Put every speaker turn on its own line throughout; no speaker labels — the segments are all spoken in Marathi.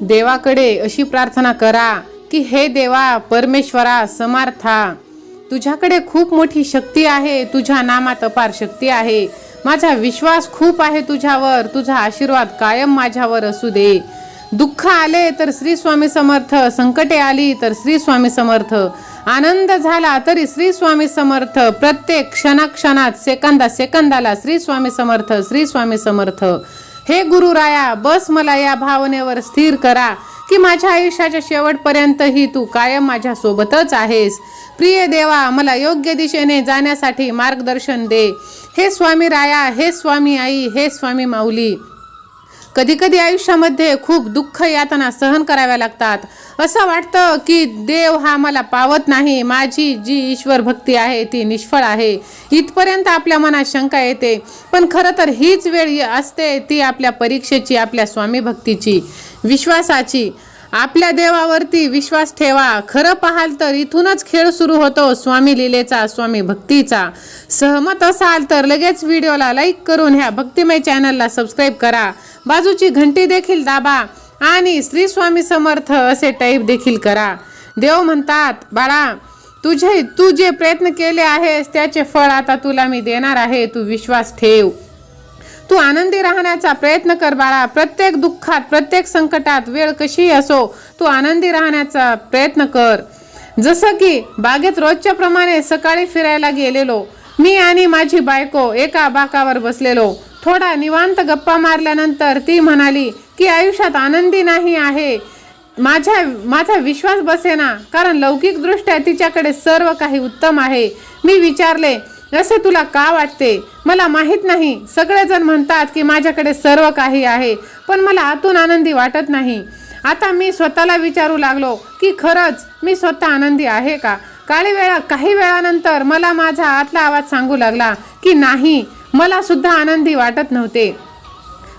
देवाकडे अशी प्रार्थना करा की हे देवा परमेश्वरा समार्था तुझ्याकडे खूप मोठी शक्ती आहे तुझ्या नामात अपार शक्ती आहे. माझा विश्वास खूप आहे तुझ्यावर तुझा आशीर्वाद कायम माझ्यावर असू दे. दुःख आले तर श्री स्वामी समर्थ संकटे आली तर श्री स्वामी समर्थ. आनंद झाला तरी श्री स्वामी समर्थ. प्रत्येक क्षणाक्षणात सेकंदा सेकंदाला श्री स्वामी समर्थ श्री स्वामी समर्थ. हे गुरुराया बस मला या भावनेवर स्थिर करा की माझ्या आयुष्याच्या शेवटपर्यंतही तू कायम माझ्या सोबतच आहेस. प्रिय देवा मला योग्य दिशेने जाण्यासाठी मार्गदर्शन दे. हे स्वामी राया हे स्वामी आई हे स्वामी माऊली. कधी कधी आयुष्यामध्ये खूप दुःख यातना सहन कराव्या लागतात. असं वाटतं की देव हा मला पावत नाही माझी जी ईश्वर भक्ती आहे ती निष्फळ आहे. इथपर्यंत आपल्या मनात शंका येते. पण खरं तर हीच वेळ असते ती आपल्या परीक्षेची आपल्या स्वामी भक्तीची विश्वासाची. आपल्या देवावरती विश्वास ठेवा. खरं पाहाल तर इथूनच खेळ सुरू होतो. स्वामी लिलेचा स्वामी भक्तीचा. सहमत असाल तर लगेच व्हिडिओला लाईक करून ह्या भक्तिमय चॅनलला सबस्क्राईब करा. बाजूची घंटी देखील दाबा आणि श्री स्वामी समर्थ असे टाईप देखील करा. देव म्हणतात बाळा तुझे तू जे प्रयत्न केले आहेस त्याचे फळ आता तुला मी देणार आहे. तू विश्वास ठेव. तू आनंदी राहण्याचा प्रयत्न कर बाळा. प्रत्येक दुःखात प्रत्येक संकटात वेळ कशी असो तू आनंदी राहण्याचा प्रयत्न कर. जसं की बागेत रोजच्या प्रमाणे सकाळी फिरायला गेलेलो. मी आणि माझी बायको एका बाकावर बसलेलो. थोडा निवांत गप्पा मारल्यानंतर ती म्हणाली की आयुष्यात आनंदी नाही आहे. माझ्या माझा विश्वास बसेना. कारण लौकिकदृष्ट्या तिच्याकडे सर्व काही उत्तम आहे. मी विचारले असे तुला का वाटते? मला माहीत नाही. सगळेजण म्हणतात की माझ्याकडे सर्व काही आहे पण मला आतून आनंदी वाटत नाही. आता मी स्वतःला विचारू लागलो की खरंच मी स्वतः आनंदी आहे का? काही वेळा काही वेळानंतर मला माझा आतला आवाज सांगू लागला की नाही मला सुद्धा आनंदी वाटत नव्हते.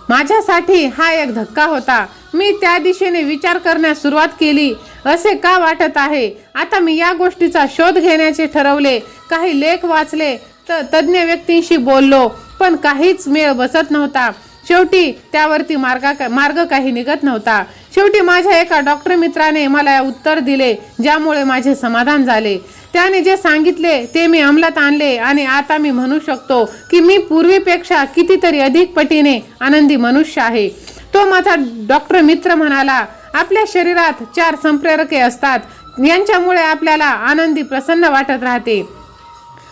माझ्यासाठी हा एक धक्का होता. मी त्या दिशेने विचार करण्यास सुरुवात केली. असे का वाटत आहे? आता मी या गोष्टीचा शोध घेण्याचे ठरवले. काही लेख वाचले. तर तज्ज्ञ व्यक्तींशी बोललो. पण काहीच मेळ बसत नव्हता. शेवटी त्यावरती मार्गा मार्ग काही निघत नव्हता. शेवटी माझ्या एका डॉक्टर मित्राने मला उत्तर दिले ज्यामुळे माझे समाधान झाले. त्याने जे सांगितले ते मी अंमलात आणले आणि आता मी म्हणू शकतो की मी पूर्वीपेक्षा कितीतरी अधिक पटीने आनंदी मनुष्य आहे. तो माझा डॉक्टर मित्र म्हणाला आपल्या शरीरात चार संप्रेरके असतात. यांच्यामुळे आपल्याला आनंदी प्रसन्न वाटत राहते.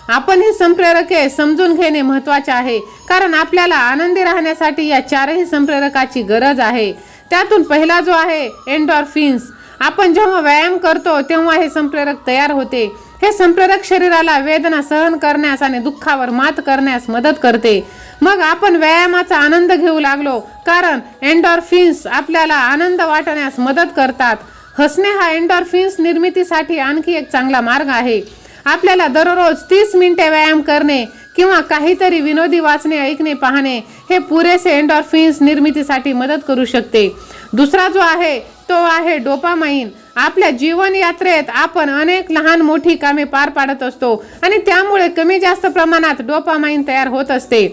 आपण ही संप्रेरके समजून घेणे महत्त्वाचे आहे कारण आपल्याला आनंदी राहण्यासाठी या चारही संप्रेरकाची गरज आहे. त्यातून पहिला जो आहे एन्डॉर्फिन्स आपण जेव्हा व्यायाम करतो तेव्हा हे संप्रेरक तयार होते. हे संप्रेरक शरीराला वेदना सहन करण्यास आणि दुःखावर मात करण्यास मदत करते. मग आपण व्यायामाचा आनंद घेऊ लागलो कारण एन्डॉर्फिन्स आपल्याला आनंद वाटण्यास मदत करतात. हसणे हा एन्डॉर्फिन्स निर्मितीसाठी आणखी एक चांगला मार्ग आहे. आपल्याला दररोज तीस मिनिटे व्यायाम करणे किंवा काहीतरी विनोदी वाचणे ऐकणे पाहणे हे पुरेसे एन्डॉर्फिन्स निर्मितीसाठी मदत करू शकते. दुसरा जो आहे तो आहे डोपामाइन. आपल्या जीवन यात्रेत आपण अनेक लहान मोठी कामे पार पाडत असतो आणि त्यामुळे कमी जास्त प्रमाणात डोपामाइन तयार होत असते.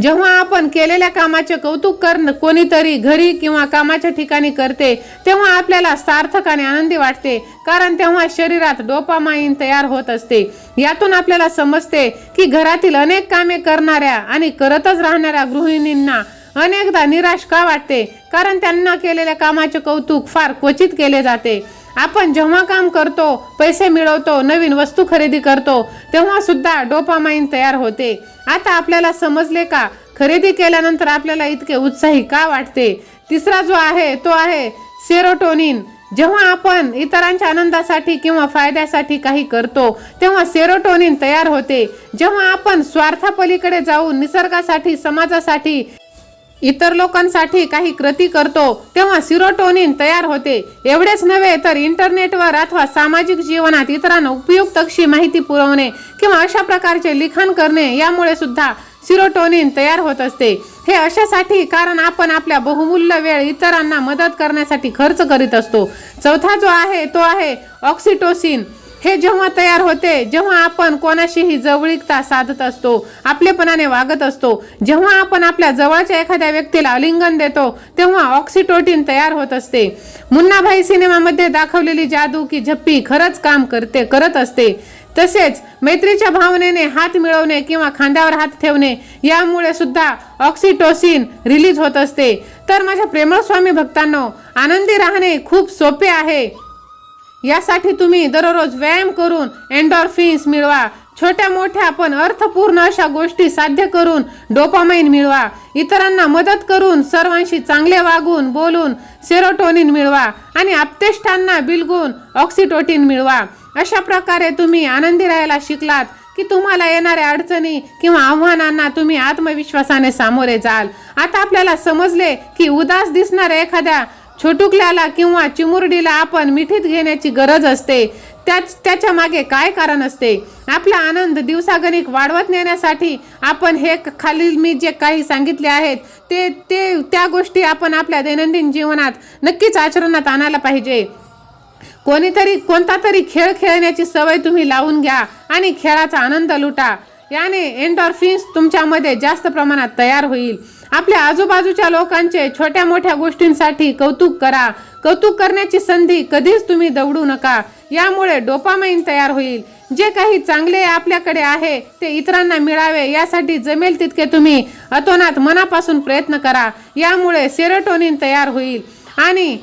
जेव्हा आपण केलेल्या कामाचे कौतुक करणं कोणीतरी घरी किंवा कामाच्या ठिकाणी करते तेव्हा आपल्याला सार्थक आणि आनंदी वाटते कारण तेव्हा शरीरात डोपामाइन तयार होत असते. यातून आपल्याला समजते की घरातील अनेक कामे करणाऱ्या आणि करतच राहणाऱ्या गृहिणींना अनेकदा निराश का वाटते? कारण त्यांना केलेल्या कामाचे कौतुक फार क्वचित केले जाते. आपण जेव्हा काम करतो पैसे मिळवतो नवीन वस्तू खरेदी करतो तेव्हा सुद्धा डोपामाइन तयार होते. आता आपल्याला समजले का? खरेदी केल्यानंतर आपल्याला इतके उत्साही का वाटते? तिसरा जो आहे तो आहे सेरोटोनिन. जेव्हा आपण इतरांच्या आनंदासाठी किंवा फायद्यासाठी काही करतो तेव्हा सेरोटोनिन तयार होते. जेव्हा आपण स्वार्थापलीकडे जाऊन निसर्गासाठी समाजासाठी इतर लोकांसाठी काही कृती करतो तेव्हा सिरोटोनिन तयार होते. एवढेच नव्हे तर इंटरनेटवर अथवा सामाजिक जीवनात इतरांना उपयुक्त अशी माहिती पुरवणे किंवा अशा प्रकारचे लिखाण करणे यामुळे सुद्धा सिरोटोनिन तयार होत असते. हे अशासाठी कारण आपण आपल्या बहुमूल्य वेळ इतरांना मदत करण्यासाठी खर्च करीत असतो. चौथा जो आहे तो आहे ऑक्सिटोसिन. हे जेव्हा तयार होते जेव्हा आपण कोणाशीही जवळीकता साधत असतो आपलेपणाने वागत असतो जेव्हा आपण आपल्या जवळच्या एखाद्या व्यक्तीला आलिंगन देतो तेव्हा ऑक्सिटोटिन तयार होत असते. मुन्नाभाई सिनेमामध्ये दाखवलेली जादू की झप्पी खरंच काम करते करत असते. तसेच मैत्रीच्या भावनेने हात मिळवणे किंवा खांद्यावर हात ठेवणे यामुळे सुद्धा ऑक्सिटोसिन रिलीज होत असते. तर माझ्या प्रेमळ स्वामी भक्तांनो आनंदी राहणे खूप सोपे आहे. यासाठी तुम्ही दररोज व्यायाम करून एन्डॉर्फिन्स मिळवा. छोट्या मोठ्या पण अर्थपूर्ण अशा गोष्टी साध्य करून डोपामाइन मिळवा. इतरांना मदत करून सर्वांशी चांगले वागून बोलून सेरोटोनिन मिळवा आणि आपतेष्टांना बिलगून ऑक्सिटोटिन मिळवा. अशा प्रकारे तुम्ही आनंदी राहायला शिकलात की तुम्हाला येणाऱ्या अडचणी किंवा आव्हानांना तुम्ही आत्मविश्वासाने सामोरे जाल. आता आपल्याला समजले की उदास दिसणाऱ्या एखाद्या छोटुकल्याला किंवा चिमुरडीला आपण मिठीत घेण्याची गरज असते. त्याच त्याच्यामागे काय कारण असते? आपला आनंद दिवसागणिक वाढवत नेण्यासाठी आपण हे खालील मी जे काही सांगितले आहेत ते ते त्या गोष्टी आपण आपल्या दैनंदिन जीवनात नक्कीच आचरणात आणायला पाहिजे. कोणीतरी कोणता तरी खेळ खेळण्याची सवय तुम्ही लावून घ्या आणि खेळाचा आनंद लुटा. याने एन्डॉर्फिन्स तुमच्यामध्ये जास्त प्रमाणात तयार होईल. आपल्या आजूबाजूच्या लोकांचे छोट्या मोठ्या गोष्टींसाठी कौतुक करा. कौतुक करण्याची संधी कधीच तुम्ही दवडू नका. यामुळे डोपामाइन तयार होईल. जे काही चांगले आपल्याकडे आहे ते इतरांना मिळावे यासाठी जमेल तितके तुम्ही. अतोनात मनापासून प्रयत्न करा. यामुळे सेरोटोनिन तयार होईल. आणि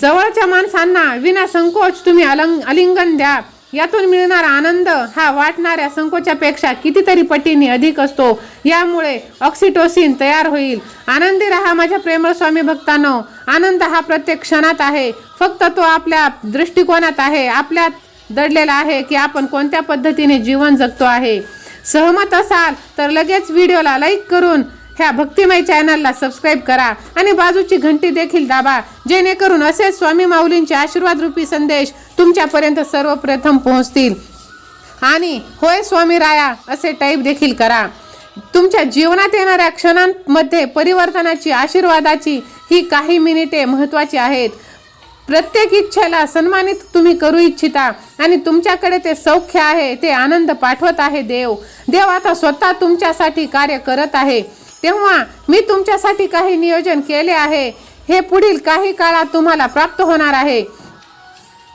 जवळच्या माणसांना विना संकोच तुम्ही अलंग अलिंगन द्या. यातून मिळणारा आनंद हा वाटणाऱ्या संकोचापेक्षा कितीतरी पटीने अधिक असतो. यामुळे ऑक्सिटोसिन तयार होईल. आनंदी राहा माझ्या प्रेमळ स्वामी भक्तांनो. आनंद हा प्रत्येक क्षणात आहे. फक्त तो आपल्या दृष्टिकोनात आहे. आपल्यात दडलेला आहे की आपण कोणत्या पद्धतीने जीवन जगतो आहे. सहमत असाल तर लगेच व्हिडिओला लाईक करून ह्या भक्तिमय चॅनलला सबस्क्राईब करा आणि बाजूची घंटी देखील दाबा. जेणेकरून असेच स्वामी माऊलींचे आशीर्वाद रूपी संदेश तुमच्यापर्यंत सर्वप्रथम पोहोचतील. आणि होय स्वामी राया असे टाईप देखील करा. तुमच्या जीवनात येणाऱ्या क्षणांमध्ये परिवर्तनाची आशीर्वादाची ही काही मिनिटे महत्त्वाची आहेत. प्रत्येक इच्छेला सन्मानित तुम्ही करू इच्छिता आणि तुमच्याकडे ते सौख्य आहे ते आनंद पाठवत आहे देव. देव आता स्वतः तुमच्यासाठी कार्य करत आहे. तेव्हा मी तुमच्यासाठी काही नियोजन केले आहे. हे पुढील काही काळात तुम्हाला प्राप्त होणार आहे.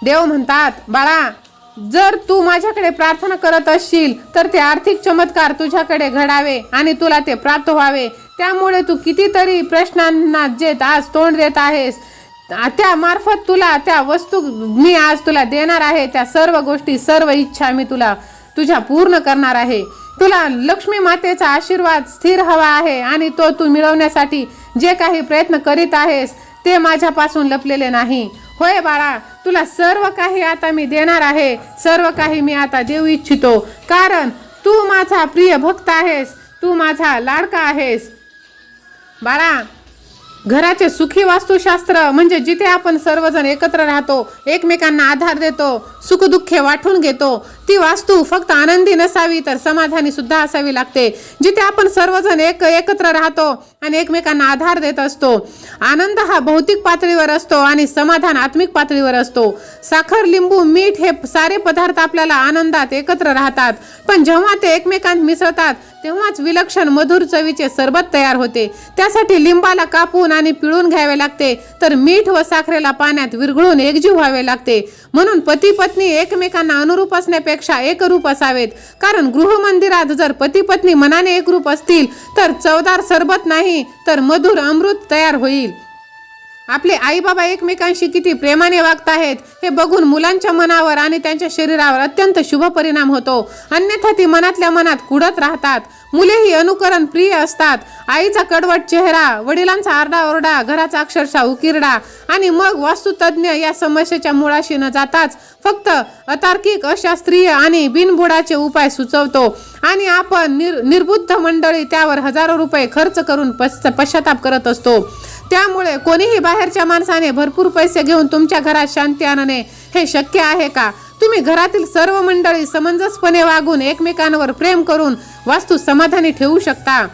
देव म्हणतात बाळा जर तू माझ्याकडे प्रार्थना करत असशील तर ते आर्थिक चमत्कार तुझ्याकडे घडावे आणि तुला ते प्राप्त व्हावे. त्यामुळे तू कितीतरी प्रश्नांना जे आज तोंड देत आहेस. त्यामार्फत तुला त्या वस्तू मी आज तुला देणार आहे. त्या सर्व गोष्टी सर्व इच्छा मी तुला तुझ्या पूर्ण करणार आहे. तुला लक्ष्मी मातेचा आशीर्वाद स्थिर हवा आहे आणि तो तू मिळवण्यासाठी जे काही प्रयत्न करीत आहेस ते माझ्यापासून लपलेले नाही. होय बाळा तुला सर्व काही आता मी देणार आहे सर्व काही मी आता देऊ इच्छितो. कारण तू माझा प्रिय भक्त आहेस तू माझा लाडका आहेस. बाळा घराचे सुखी वास्तुशास्त्र म्हणजे जिथे आपण सर्वजण एकत्र राहतो एकमेकांना आधार देतो सुखदुःखे वाटून घेतो ती वास्तू फक्त आनंदी नसावी तर समाधानी सुद्धा असावी लागते. जिथे आपण सर्वजण एक एकत्र राहतो आणि एकमेकांना आधार देत असतो आनंद हा भौतिक पातळीवर असतो आणि समाधान आत्मिक पातळीवर असतो. साखर लिंबू मीठ हे सारे पदार्थ आपल्याला आनंदात एकत्र राहतात. पण जेव्हा ते एकमेकांत मिसळतात तेव्हाच विलक्षण मधुर चवीचे सरबत तयार होते. त्यासाठी लिंबाला कापून आणि पिळून घ्यावे लागते. तर मीठ व साखरेला पाण्यात विरघळून एकजीव व्हावे लागते. म्हणून पती पत्नी एकमेकांना अनुरूप असण्यापेक्षा एकरूप असावेत. कारण गृहमंदिरात जर पती पत्नी मनाने एकरूप असतील तर चवदार सरबत नाही तर मधुर अमृत तयार होईल. आपले आई बाबा एकमेकांशी किती प्रेमाने वागत आहेत हे बघून मुलांच्या मनावर आणि त्यांच्या शरीरावर अत्यंत शुभ परिणाम होतो. अन्यथा ती मनातल्या मनात कुडत राहतात. मुलेही अनुकरण प्रिय असतात. आईचा कडवट चेहरा वडिलांचा आरडाओरडा घराचा अक्षरशः उकिरडा आणि मग वास्तुतज्ञ या समस्येच्या मुळाशी न जाताच फक्त अतार्किक अशास्त्रीय आणि बिनबुडाचे उपाय सुचवतो. आणि आपण निर निर्बुद्ध मंडळी त्यावर हजारो रुपये खर्च करून पश्च पश्चाताप करत असतो. त्यामुळे कोणीही बाहेरच्या माणसाने भरपूर पैसे घेऊन तुमच्या घरात शांती आणणे हे शक्य आहे का? तुम्ही घरातील सर्व मंडळी समंजसपणे वागून एकमेकांवर प्रेम करून वास्तू समाधानी ठेवू शकता.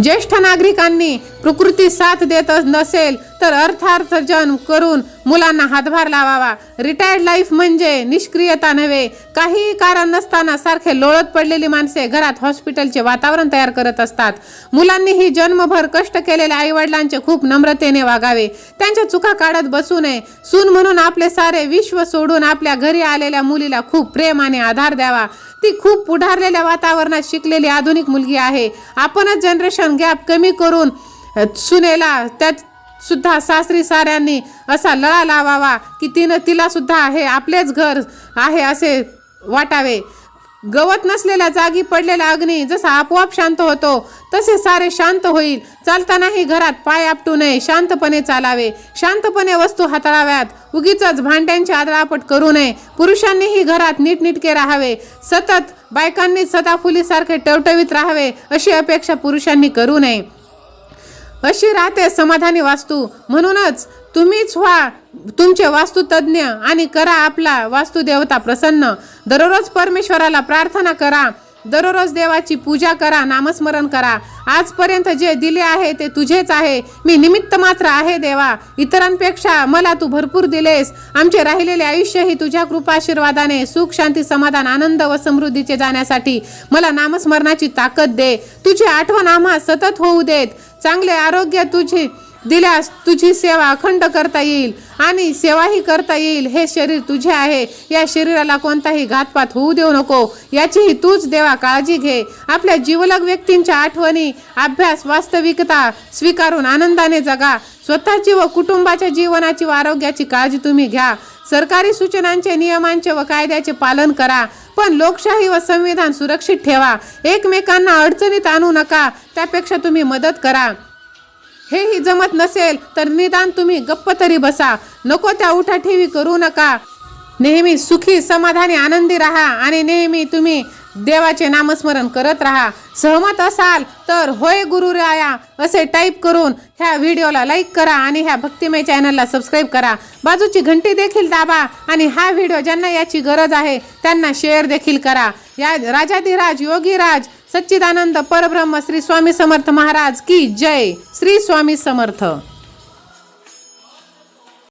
ज्येष्ठ नागरिकांनी प्रकृती साथ देत नसेल तर अर्थार्थजन करून मुलांना हातभार लावावा. रिटायर्ड लाईफ म्हणजे निष्क्रियता नव्हे. काही कारण नसताना सारखे लोळत पडलेली माणसे घरात हॉस्पिटलचे वातावरण तयार करत असतात. मुलांनीही जन्मभर कष्ट केलेल्या आईवडिलांचे खूप नम्रतेने वागावे. त्यांच्या चुका काढत बसू नये. सून म्हणून आपले सारे विश्व सोडून आपल्या घरी आलेल्या मुलीला खूप प्रेम आणि आधार द्यावा. ती खूप पुढारलेल्या वातावरणात शिकलेली आधुनिक मुलगी आहे. आपणच जनरेशन गॅप कमी करून सुनेला त्यात सुद्धा सासरी साऱ्यांनी असा लळा लावावा की तिनं तिला सुद्धा हे आपलेच घर आहे असे वाटावे. गवत नसलेल्या जागी पडलेला अग्नी जसा आपोआप शांत होतो तसे सारे शांत होईल. चालतानाही घरात पाय आपटू नये शांतपणे चालावे. शांतपणे वस्तू हाताळाव्यात. उगीच भांड्यांची आदळापट करू नये. पुरुषांनीही घरात नीटनिटके राहावे. सतत बायकांनी सदाफुलीसारखे टवटवीत राहावे अशी अपेक्षा पुरुषांनी करू नये. अशी राहते समाधानी वास्तू. म्हणूनच तुम्हीच व्हा तुमचे वास्तुतज्ञ आणि करा आपला वास्तुदेवता प्रसन्न. दररोज परमेश्वराला प्रार्थना करा. दररोज देवाची पूजा करा नामस्मरण करा. आजपर्यंत जे दिले आहे ते तुझेच आहे. मी निमित्त मात्र आहे देवा. इतरांपेक्षा मला तू भरपूर दिलेस. आमचे राहिलेले आयुष्य ही तुझ्या कृपाशीर्वादाने सुख शांती समाधान आनंद व समृद्धीचे जाण्यासाठी मला नामस्मरणाची ताकद दे. तुझी आठवण आम्हा सतत होऊ देत. चांगले आरोग्य तुझे दिल्यास तुझी सेवा अखंड करता येईल आणि सेवाही करता येईल. हे शरीर तुझे आहे. या शरीराला कोणताही घातपात होऊ देऊ नको. याचीही तूच देवा काळजी घे. आपल्या जीवलग व्यक्तींच्या आठवणी अभ्यास वास्तविकता स्वीकारून आनंदाने जगा. स्वतःची व कुटुंबाच्या जीवनाची व आरोग्याची काळजी तुम्ही घ्या. सरकारी सूचनांचे नियमांचे व कायद्याचे पालन करा. पण लोकशाही व संविधान सुरक्षित ठेवा. एकमेकांना अडचणीत आणू नका. त्यापेक्षा तुम्ही मदत करा. हेही जमत नसेल तर निदान तुम्ही गप्प तरी बसा. नको त्या उठाठेवी करू नका. नेहमी सुखी समाधानी आनंदी राहा आणि नेहमी तुम्ही देवाचे नामस्मरण करत राहा. सहमत असाल तर होय गुरुराया असे टाईप करून ह्या व्हिडिओला लाईक करा आणि ह्या भक्तिमय चॅनलला सबस्क्राईब करा. बाजूची घंटी देखील दाबा आणि हा व्हिडिओ ज्यांना याची गरज आहे त्यांना शेअर देखील करा. या राजाधिराज योगीराज सच्चिदानंद परब्रह्म श्री स्वामी समर्थ महाराज की जय श्री स्वामी समर्थ.